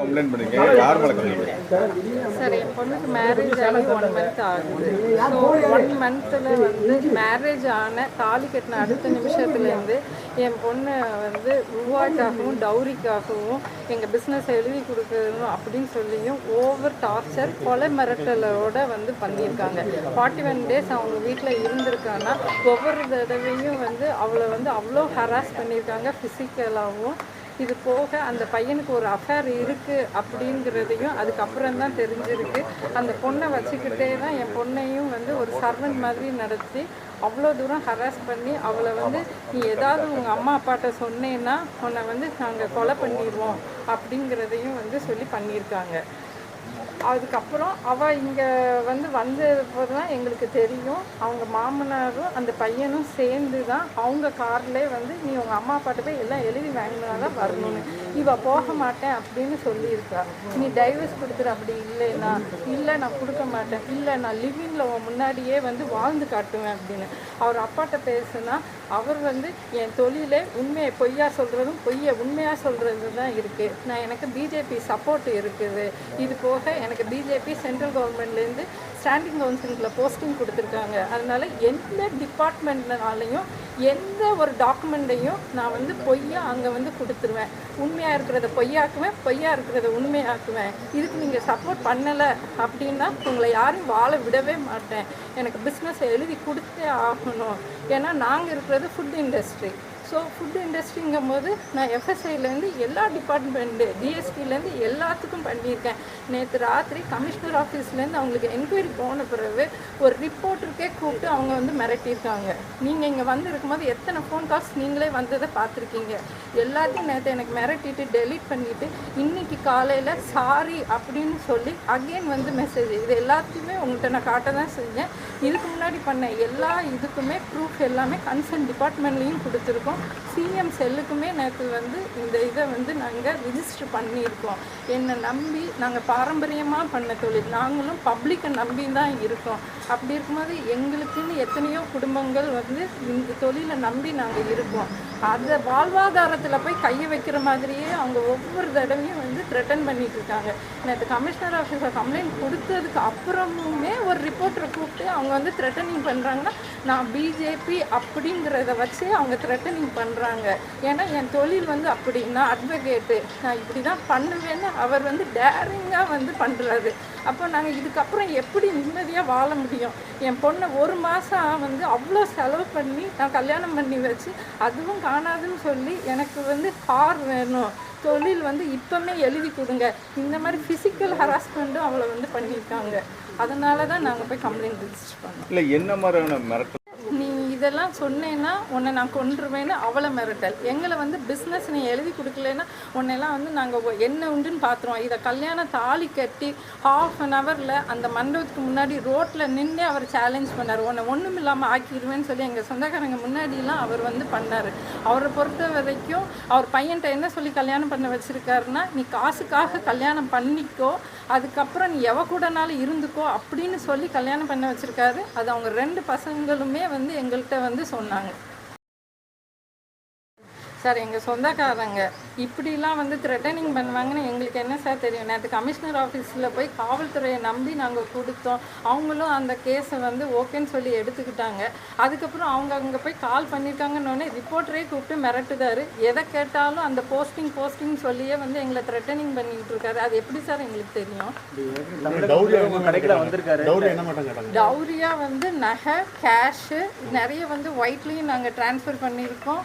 Complaint பண்ணீங்க. யார் மேலே கம்ப்ளைண்ட் சார் என் பொண்ணுக்கு மேரேஜ் ஆகி ஒன் மந்த் ஆகுது. ஸோ ஒன் மந்த்தில் வந்து மேரேஜ் ஆன தாலி கட்டின அடுத்த நிமிஷத்துலேருந்து என் பொண்ணு வந்து ரூபாய்க்காகவும் டவுரிக்காகவும் எங்கள் பிஸ்னஸ் எழுதி கொடுக்கணும் அப்படின்னு சொல்லியும் ஓவர் டார்ச்சர் கொலை மிரட்டலோட வந்து பண்ணியிருக்காங்க. ஃபார்ட்டி ஒன் டேஸ் அவங்க வீட்டில் இருந்திருக்காங்கன்னா ஒவ்வொரு தடவையும் வந்து அவளை வந்து அவ்வளோ ஹராஸ் பண்ணியிருக்காங்க ஃபிசிக்கலாகவும் இது போக அந்த பையனுக்கு ஒரு அஃபேர் இருக்குது அப்படிங்கிறதையும் அதுக்கப்புறம் தான் தெரிஞ்சிருக்கு. அந்த பொண்ணை வச்சுக்கிட்டே தான் என் பொண்ணையும் வந்து ஒரு சர்வன் மாதிரி நடத்தி அவ்வளோ தூரம் ஹராஸ் பண்ணி அவளை வந்து நீ ஏதாவது உங்கள் அம்மா அப்பாட்ட சொன்னேன்னா உன்னை வந்து நாங்கள் கொலை பண்ணிடுவோம் அப்படிங்கிறதையும் வந்து சொல்லி பண்ணியிருக்காங்க. அதுக்கப்புறம் அவள் இங்கே வந்து வந்தப்போ தான் எங்களுக்கு தெரியும். அவங்க மாமனாரும் அந்த பையனும் சேர்ந்து தான் அவங்க கார்லேயே வந்து நீ உங்கள் அம்மா அப்பாட்ட போய் எல்லாம் எழுதி வாங்கினா தான் வரணும்னு. இவ போக மாட்டேன் அப்படின்னு சொல்லியிருக்கா. நீ டைவர்ஸ் கொடுத்துரு அப்படி இல்லைன்னா இல்லை நான் கொடுக்க மாட்டேன். இல்லை நான் லிவிங்கில் உன் முன்னாடியே வந்து வாழ்ந்து காட்டுவேன் அப்படின்னு. அவர் அப்பாட்ட பேசுனா அவர் வந்து என் தொழிலே உண்மையை பொய்யா சொல்கிறதும் பொய்யை உண்மையாக சொல்கிறது தான் இருக்குது நான் எனக்கு பிஜேபி சப்போர்ட் இருக்குது. இது போக எனக்கு பிஜேபி சென்ட்ரல் கவர்மெண்ட்லேருந்து ஸ்டாண்டிங் கவுன்சிலில் போஸ்டிங் கொடுத்துருக்காங்க. அதனால் எந்த டிபார்ட்மெண்ட்னாலையும் எந்த ஒரு டாக்குமெண்ட்டையும் நான் வந்து பொய்யா அங்கே வந்து கொடுத்துருவேன். உண்மையாக இருக்கிறத பொய்யாக்குவேன் பொய்யா இருக்கிறத உண்மையாக்குவேன். இதுக்கு நீங்கள் சப்போர்ட் பண்ணலை அப்படின்னா உங்களை யாரையும் வாழ விடவே மாட்டேன். எனக்கு பிஸ்னஸ் எழுதி கொடுத்தே ஆகணும். ஏன்னா நாங்கள் இருக்கிறது ஃபுட் இண்டஸ்ட்ரி ஸோ ஃபுட் இண்டஸ்ட்ரிங்கும் போது நான் எஃப்எஸ்ஐலேருந்து எல்லா டிபார்ட்மெண்ட்டு டிஎஸ்பிலேருந்து எல்லாத்துக்கும் பண்ணியிருக்கேன். நேற்று ராத்திரி கமிஷனர் ஆஃபீஸ்லேருந்து அவங்களுக்கு என்கொயரி போன பிறகு ஒரு ரிப்போர்ட்டருக்கே கூப்பிட்டு அவங்க வந்து மிரட்டியிருக்காங்க. நீங்கள் இங்கே வந்திருக்கும் போது எத்தனை ஃபோன் கால்ஸ் நீங்களே வந்ததை பார்த்துருக்கீங்க. எல்லாத்தையும் நேற்று எனக்கு மிரட்டிட்டு டெலீட் பண்ணிவிட்டு இன்னைக்கு காலையில் சாரி அப்படின்னு சொல்லி அகெயின் வந்து மெசேஜ் இது எல்லாத்தையுமே உங்கள்கிட்ட நான் காட்ட தான் செஞ்சேன். இதுக்கு முன்னாடி பண்ண எல்லா இதுக்குமே ப்ரூஃப் எல்லாமே கன்சர்ன் டிபார்ட்மெண்ட்லேயும் கொடுத்துருக்கோம். சிஎம் செல்லுக்குமே நேற்று வந்து இந்த இதை வந்து நாங்கள் ரிஜிஸ்டர் பண்ணியிருக்கோம். என்னை நம்பி நாங்கள் பாரம்பரியமாக பண்ண தொழில். நாங்களும் பப்ளிக்கை நம்பி தான் இருக்கோம். அப்படி இருக்கும்போது எங்களுக்குன்னு எத்தனையோ குடும்பங்கள் வந்து இந்த தொழிலை நம்பி நாங்கள் இருக்கோம். அதை வாழ்வாதாரத்தில் போய் கையை வைக்கிற மாதிரியே அவங்க ஒவ்வொரு தடவையும் வந்து த்ரெட்டன் பண்ணிட்டு இருக்காங்க நேற்று கமிஷனர் ஆஃபீஸில் கம்ப்ளைண்ட் கொடுத்ததுக்கு அப்புறமுமே ஒரு ரிப்போர்ட்டரை கூப்பிட்டு அவங்க வந்து த்ரெட்டனிங் பண்ணுறாங்கன்னா நான் பிஜேபி அப்படிங்கிறத வச்சு அவங்க த்ரெட்டனிங் பண்ணுறாங்க ஏன்னா என் தொழில் வந்து அப்படி நான் அட்வொகேட்டு நான் இப்படி தான் பண்ணுவேன்னு அவர் வந்து டேரிங்காக வந்து பண்ணுறாரு அப்போ நாங்கள் இதுக்கப்புறம் எப்படி நிம்மதியாக வாழ முடியும்? என் பொண்ணை ஒரு மாதம் வந்து அவ்வளோ செலவு பண்ணி நான் கல்யாணம் பண்ணி வச்சு அதுவும் காணாதுன்னு சொல்லி எனக்கு வந்து கார் வேணும். தொழில் வந்து இப்போமே எழுதி கொடுங்க. இந்த மாதிரி ஃபிசிக்கல் ஹராஸ்மெண்ட்டும் அவளை வந்து பண்ணியிருக்காங்க. அதனால தான் நாங்கள் போய் கம்ப்ளைண்ட் ரிஜிஸ்டர் பண்ணோம். இல்லை என்ன மாதிரியான மிரட்டல் இதெல்லாம் சொன்னேன்னா உன்னை நான் கொன்றுவேன்னு அவளை மிரட்டல். எங்களை வந்து பிஸ்னஸ் நீ எழுதி கொடுக்கலன்னா உன்னையெல்லாம் வந்து நாங்கள் என்ன உண்டுன்னு பார்த்துருவோம் இதை கல்யாண தாலி கட்டி ஹாஃப் அன் ஹவரில் அந்த மண்டபத்துக்கு முன்னாடி ரோட்டில் நின்று அவர் சேலஞ்ச் பண்ணார். உன்னை ஒன்றும் இல்லாமல் ஆக்கிடுவேன்னு சொல்லி எங்கள் சொந்தக்காரங்க முன்னாடிலாம் அவர் வந்து பண்ணார். அவரை பொறுத்த வரைக்கும் அவர் பையன்கிட்ட என்ன சொல்லி கல்யாணம் பண்ண வச்சுருக்காருன்னா நீ காசுக்காக கல்யாணம் பண்ணிக்கோ அதுக்கப்புறம் நீ எவ கூடனாலும் இருந்துக்கோ அப்படின்னு சொல்லி கல்யாணம் பண்ண வச்சுருக்காரு. அது அவங்க ரெண்டு பசங்களுமே வந்து எங்கள்கிட்ட வந்து சொன்னாங்க. சார் எங்கள் சொந்தக்காரங்க இப்படிலாம் வந்து த்ரெட்டனிங் பண்ணுவாங்கன்னு எங்களுக்கு என்ன சார் தெரியும்? நேற்று கமிஷனர் ஆஃபீஸில் போய் காவல்துறையை நம்பி நாங்கள் கொடுத்தோம். அவங்களும் அந்த கேஸை வந்து ஓகேன்னு சொல்லி எடுத்துக்கிட்டாங்க. அதுக்கப்புறம் அவங்க அங்கே போய் கால் பண்ணியிருக்காங்கன்னொடனே ரிப்போர்ட்டரே கூப்பிட்டு மிரட்டுதாரு. எதை கேட்டாலும் அந்த போஸ்டிங் போஸ்டிங் சொல்லியே வந்து எங்களை த்ரெட்டனிங் பண்ணிக்கிட்டு இருக்காரு. அது எப்படி சார் எங்களுக்கு தெரியும்? டவுரி என்ன மாட்டாங்க கேட்டாங்க? டௌரியா வந்து நகை கேஷு நிறைய வந்து ஒயிட்லேயும் நாங்கள் ட்ரான்ஸ்ஃபர் பண்ணியிருக்கோம்.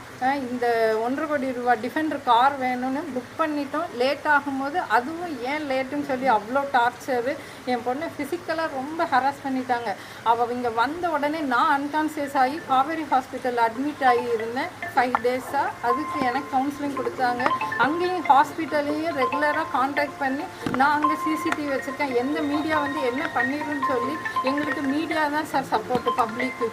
இந்த ஒன்றரை கோடி ரூபா டிஃபெண்டர் கார் வேணும்னு புக் பண்ணிட்டோம். லேட் ஆகும்போது அதுவும் ஏன் லேட்டுன்னு சொல்லி அவ்வளோ டார்ச்சரு என் பொண்ணை ஃபிசிக்கலாக ரொம்ப ஹராஸ் பண்ணிட்டாங்க. அவள் இங்கே வந்த உடனே நான் அன்கான்சியஸ் ஆகி காவேரி ஹாஸ்பிட்டலில் அட்மிட் ஆகி இருந்தேன் ஃபைவ் டேஸாக அதுக்கு எனக்கு கவுன்சிலிங் கொடுத்தாங்க. அங்கேயும் ஹாஸ்பிட்டல்லையும் ரெகுலராக காண்டாக்ட் பண்ணி நான் அங்கே சிசிடிவி வச்சுருக்கேன். எந்த மீடியா வந்து என்ன பண்ணிடுன்னு சொல்லி எங்களுக்கு மீடியா தான் சார் சப்போர்ட் பப்ளிக்கு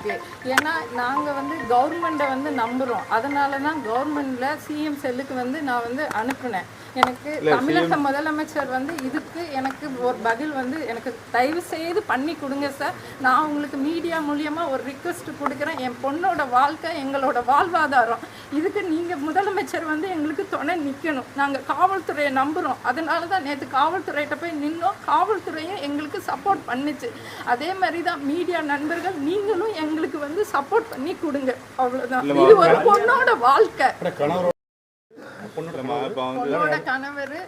ஏன்னா நாங்கள் வந்து கவர்மெண்ட்டை வந்து நம்புகிறோம் அதனால தான் கவர்மெண்ட்டில் சிஎம் செல்லுக்கு வந்து நான் வந்து அனுப்புனேன். எனக்கு தமிழக முதலமைச்சர் வந்து இதுக்கு எனக்கு ஒரு பதில் வந்து எனக்கு தயவு செய்து பண்ணி கொடுங்க சார். நான் உங்களுக்கு மீடியா மூலியமா ஒரு ரிக்வெஸ்ட் கொடுக்குறேன். என் பொண்ணோட வாழ்க்கை எங்களோட வாழ்வாதாரம். இதுக்கு நீங்க முதலமைச்சர் வந்து எங்களுக்கு துணை நிக்கணும். நாங்க காவல்துறையை நம்புறோம். அதனால தான் நேற்று காவல்துறையிட்ட போய் நின்னோம். காவல்துறையும் எங்களுக்கு சப்போர்ட் பண்ணுச்சு. அதே மாதிரி தான் மீடியா நண்பர்கள் நீங்களும் எங்களுக்கு வந்து சப்போர்ட் பண்ணி கொடுங்க. அவ்வளவுதான். இது ஒரு பொண்ணோட வாழ்க்கை. பொண்ணோட கணவர்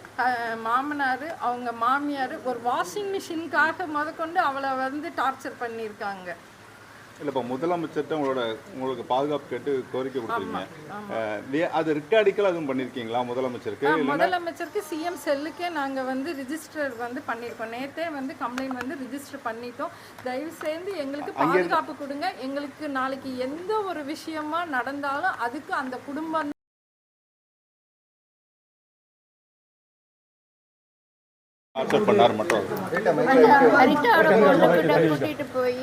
மாமனார் அவங்க மாமியார் ஒரு வாஷிங் மிஷினுக்காக முதற்கொண்டு அவளை வந்து டார்ச்சர் பண்ணியிருக்காங்க. இல்லை இப்போ முதலமைச்சர்கிட்ட உங்களோட உங்களுக்கு பாதுகாப்பு கேட்டு கோரிக்கை கொடுத்துருக்கீங்க அது ரிக்கார்டிக்கல் அதுவும் பண்ணியிருக்கீங்களா முதலமைச்சருக்கு? முதலமைச்சருக்கு சிஎம் செல்லுக்கே நாங்கள் வந்து ரிஜிஸ்டர் வந்து பண்ணியிருக்கோம். நேற்றே வந்து கம்ப்ளைண்ட் வந்து ரிஜிஸ்டர் பண்ணிட்டோம். தயவு செய்து எங்களுக்கு பாதுகாப்பு கொடுங்க. எங்களுக்கு நாளைக்கு எந்த ஒரு விஷயமா நடந்தாலும் அதுக்கு அந்த குடும்பம் அக்செப்ட் பண்ணார் மட்டும். பொண்ணுக்கிட்ட கூட்டிட்டு போய்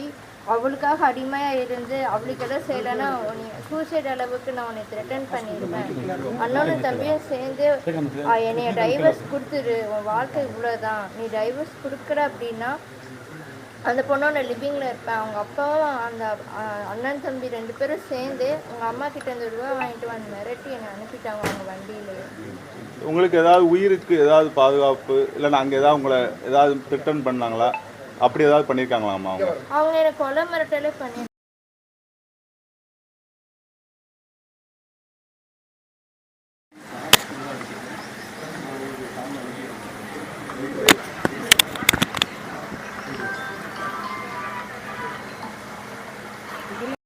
அவளுக்காக அடிமையா இருந்து அவளுக்கு எதாவது செய்யலைன்னா உன்னை சூசைட் அளவுக்கு நான் உன்னை த்ரெட்டன் பண்ணிடுவேன் அண்ணனும் தம்பியும் சேர்ந்து என்னைய டைவர்ஸ் கொடுத்துரு. உன் வாழ்க்கை இவ்வளோதான் நீ டைவர்ஸ் கொடுக்குற அப்படின்னா அந்த பொண்ணோட லிவிங்கில் இருப்பேன். அவங்க அப்பாவும் அந்த அண்ணன் தம்பி ரெண்டு பேரும் சேர்ந்து உங்கள் அம்மா கிட்ட இருந்து ரூபா வாங்கிட்டு வந்து மிரட்டி என்னை அனுப்பிட்டாங்க அவங்க வண்டியிலேயே. உங்களுக்கு ஏதாவது உயிருக்கு ஏதாவது பாதுகாப்பு இல்லைன்னா அங்கே ஏதாவது உங்களை ஏதாவது ரிட்டர்ன் பண்ணாங்களா? அப்படி ஏதாவது பண்ணியிருக்காங்களாம்மா அவங்க? அவங்க எனக்கு கொலை மிரட்டலே பண்ணி